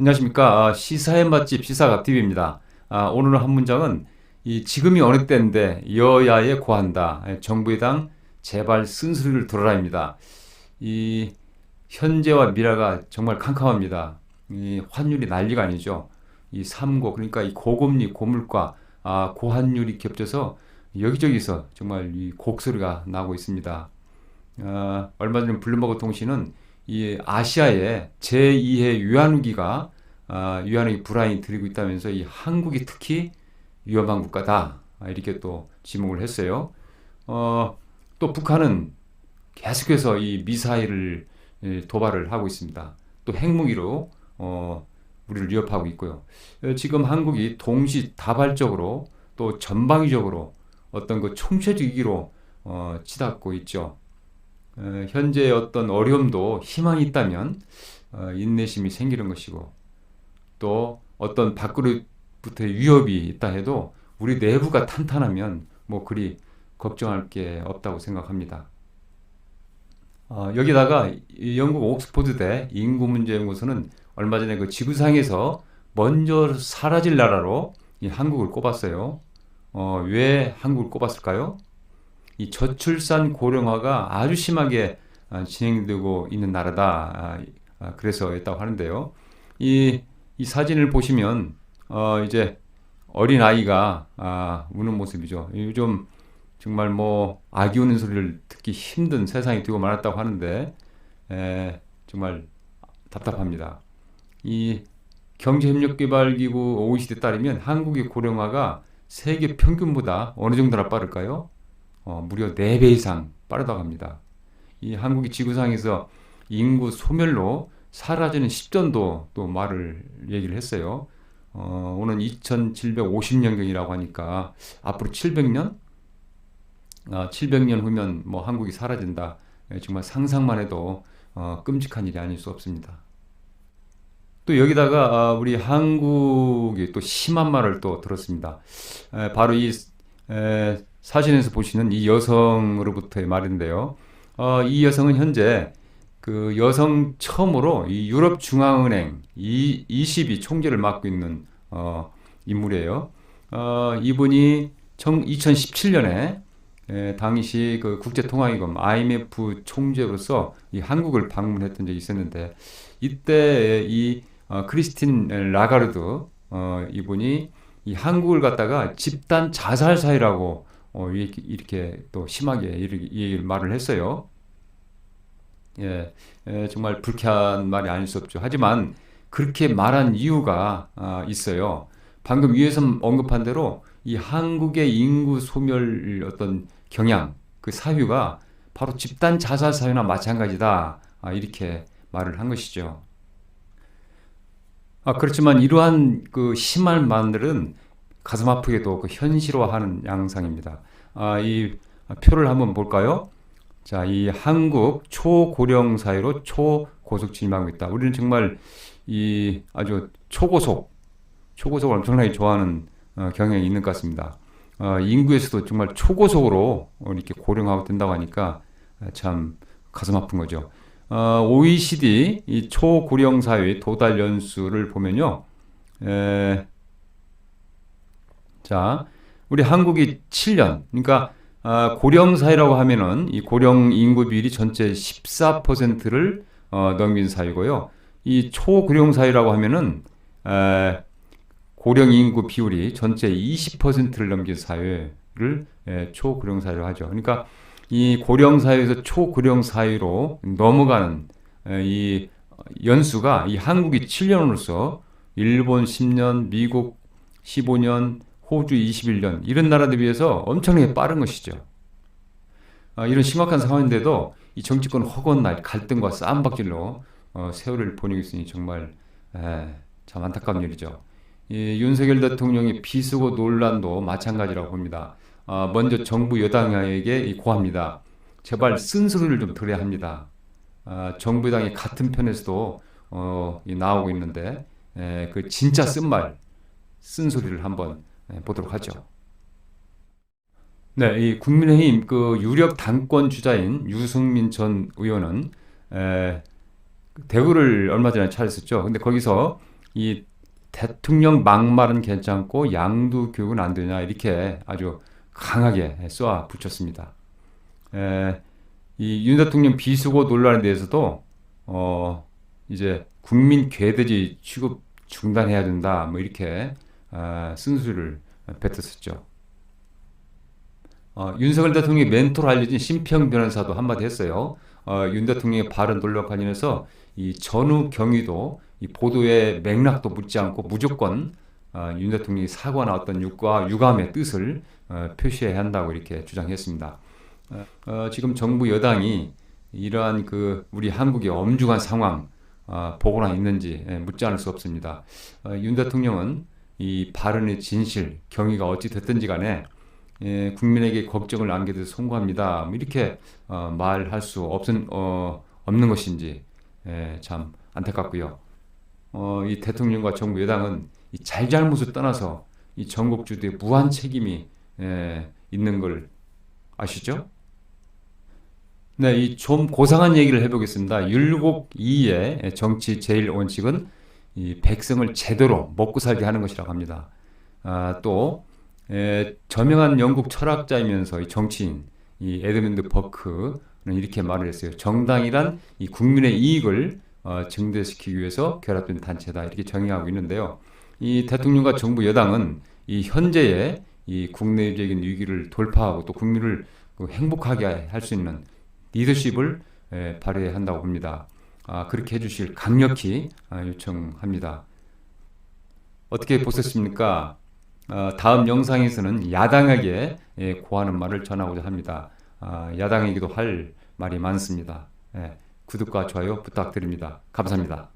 안녕하십니까. 아, 시사의 맛집 시사갑TV입니다. 아, 오늘 한 문장은 이 지금이 어느 때인데 여야에 고한다. 예, 정부의 당 제발 쓴소리를 들어라입니다. 이 현재와 미래가 정말 캄캄합니다. 이 환율이 난리가 아니죠. 이 삼고 그러니까 이 고금리 고물가 아, 고환율이 겹쳐서 여기저기서 정말 이 곡소리가 나고 있습니다. 아, 얼마 전에 블룸버그 통신은 이 아시아의 제2의 유한위기가 아, 유한위기 불안이 들이고 있다면서 이 한국이 특히 위험한 국가다 아, 이렇게 또 지목을 했어요. 어, 또 북한은 계속해서 이 미사일을 예, 도발을 하고 있습니다. 또 핵무기로 어, 우리를 위협하고 있고요. 어, 지금 한국이 동시 다발적으로 또 전방위적으로 어떤 그 총체적 위기로 어, 치닫고 있죠. 어, 현재 어떤 어려움도 희망이 있다면 어, 인내심이 생기는 것이고 또 어떤 밖으로부터의 위협이 있다 해도 우리 내부가 탄탄하면 뭐 그리 걱정할 게 없다고 생각합니다. 어, 여기다가 이 영국 옥스포드대 인구문제연구소는 얼마 전에 그 지구상에서 먼저 사라질 나라로 이 한국을 꼽았어요. 어, 왜 한국을 꼽았을까요? 이 저출산 고령화가 아주 심하게 아, 진행되고 있는 나라다. 아, 아, 그래서였다고 하는데요. 이, 이 사진을 보시면 어, 이제 어린 아이가 아, 우는 모습이죠. 요즘 정말 뭐 아기 우는 소리를 듣기 힘든 세상이 되고 말았다고 하는데 에, 정말 답답합니다. 이 경제협력개발기구 OECD 따르면 한국의 고령화가 세계 평균보다 어느 정도나 빠를까요? 어, 무려 4배 이상 빠르다고 합니다. 이 한국이 지구상에서 인구 소멸로 사라지는 시점도 또 말을 얘기를 했어요. 어, 오는 2750년경이라고 하니까 앞으로 700년? 아, 700년 후면 뭐 한국이 사라진다. 예, 정말 상상만 해도 어, 끔찍한 일이 아닐 수 없습니다. 또 여기다가 아, 우리 한국이 또 심한 말을 또 들었습니다. 에, 바로 이 에, 사진에서 보시는 이 여성으로부터의 말인데요. 어, 이 여성은 현재 그 여성 처음으로 이 유럽 중앙은행 이 22 총재를 맡고 있는 어, 인물이에요. 어, 이분이 2017년에 에, 당시 그 국제통화기금 IMF 총재로서 이 한국을 방문했던 적이 있었는데 이때 이 어, 크리스틴 라가르드 어, 이분이 이 한국을 갖다가 집단 자살 사회라고 어, 이렇게, 이렇게 또 심하게 이렇게, 이 말을 했어요. 예, 예, 정말 불쾌한 말이 아닐 수 없죠. 하지만 그렇게 말한 이유가 아, 있어요. 방금 위에서 언급한 대로 이 한국의 인구 소멸 어떤 경향, 그 사유가 바로 집단 자살 사유나 마찬가지다. 아, 이렇게 말을 한 것이죠. 아, 그렇지만 이러한 그 심한 말들은 가슴 아프게도 그 현실화하는 양상입니다. 아, 이 표를 한번 볼까요? 자, 이 한국 초고령 사회로 초고속 진입하고 있다. 우리는 정말 이 아주 초고속, 초고속을 엄청나게 좋아하는 어, 경향이 있는 것 같습니다. 어, 인구에서도 정말 초고속으로 이렇게 고령화가 된다고 하니까 참 가슴 아픈 거죠. 어, OECD 이 초고령 사회 도달 연수를 보면요. 에, 자, 우리 한국이 7년, 그러니까 아, 고령 사회라고 하면은 이 고령 인구 비율이 전체 14%를 어, 넘긴 사회고요. 이 초고령 사회라고 하면은 에, 고령 인구 비율이 전체 20%를 넘긴 사회를 에, 초고령 사회로 하죠. 그러니까 이 고령 사회에서 초고령 사회로 넘어가는 에, 이 연수가 이 한국이 7년으로서 일본 10년, 미국 15년, 호주 21년 이런 나라들 비해서 엄청나게 빠른 것이죠. 아, 이런 심각한 상황인데도 이 정치권 허건날 갈등과 싸움박질로 어, 세월을 보내고 있으니 정말 에, 참 안타까운 일이죠. 이 윤석열 대통령의 비수고 논란도 마찬가지라고 봅니다. 아, 먼저 정부 여당에게 고합니다. 제발 쓴소리를 좀 들어야 합니다. 아, 정부 당이 같은 편에서도 어, 나오고 있는데 에, 그 진짜 쓴말 쓴소리를 한번 네, 보도록 하죠. 네, 이 국민의힘 그 유력 당권 주자인 유승민 전 의원은 에, 대구를 얼마 전에 찾았었죠. 근데 거기서 이 대통령 막말은 괜찮고 양도 교육은 안 되냐 이렇게 아주 강하게 쏘아 붙였습니다. 에, 이윤 대통령 비수고 논란에 대해서도 어 이제 국민 괴돼지 취급 중단해야 된다 뭐 이렇게 아, 쓴소리를 뱉었었죠. 어, 윤석열 대통령의 멘토로 알려진 심평 변호사도 한마디 했어요. 어, 윤 대통령의 발언 논란 관련해서 이 전후 경위도 이 보도의 맥락도 묻지 않고 무조건 어, 윤 대통령이 사과나 어떤 육과 유감의 뜻을 어, 표시해야 한다고 이렇게 주장했습니다. 어, 어, 지금 정부 여당이 이러한 그 우리 한국의 엄중한 상황 어, 보고나 있는지 예, 묻지 않을 수 없습니다. 어, 윤 대통령은 이 발언의 진실, 경위가 어찌 됐든지 간에 예, 국민에게 걱정을 안겨도 송구합니다. 뭐 이렇게 어, 말할 수 없은 어, 없는 것인지 예, 참 안타깝고요. 어, 이 대통령과 정부 여당은 이 잘잘못을 떠나서 이 전국 주도에 무한 책임이 예, 있는 걸 아시죠? 네, 이 좀 고상한 얘기를 해보겠습니다. 율곡 2의 정치 제일 원칙은 이 백성을 제대로 먹고 살게 하는 것이라고 합니다. 아, 또 에, 저명한 영국 철학자이면서 이 정치인 이 에드문드 버크는 이렇게 말을 했어요. 정당이란 이 국민의 이익을 어, 증대시키기 위해서 결합된 단체다 이렇게 정의하고 있는데요. 이 대통령과 정부 여당은 이 현재의 이 국내적인 위기를 돌파하고 또 국민을 그 행복하게 할 수 있는 리더십을 에, 발휘해야 한다고 봅니다. 아, 그렇게 해주실 강력히 아, 요청합니다. 어떻게 보셨습니까? 어, 다음 영상에서는 야당에게 예, 고하는 말을 전하고자 합니다. 아, 야당에게도 할 말이 많습니다. 예, 구독과 좋아요 부탁드립니다. 감사합니다.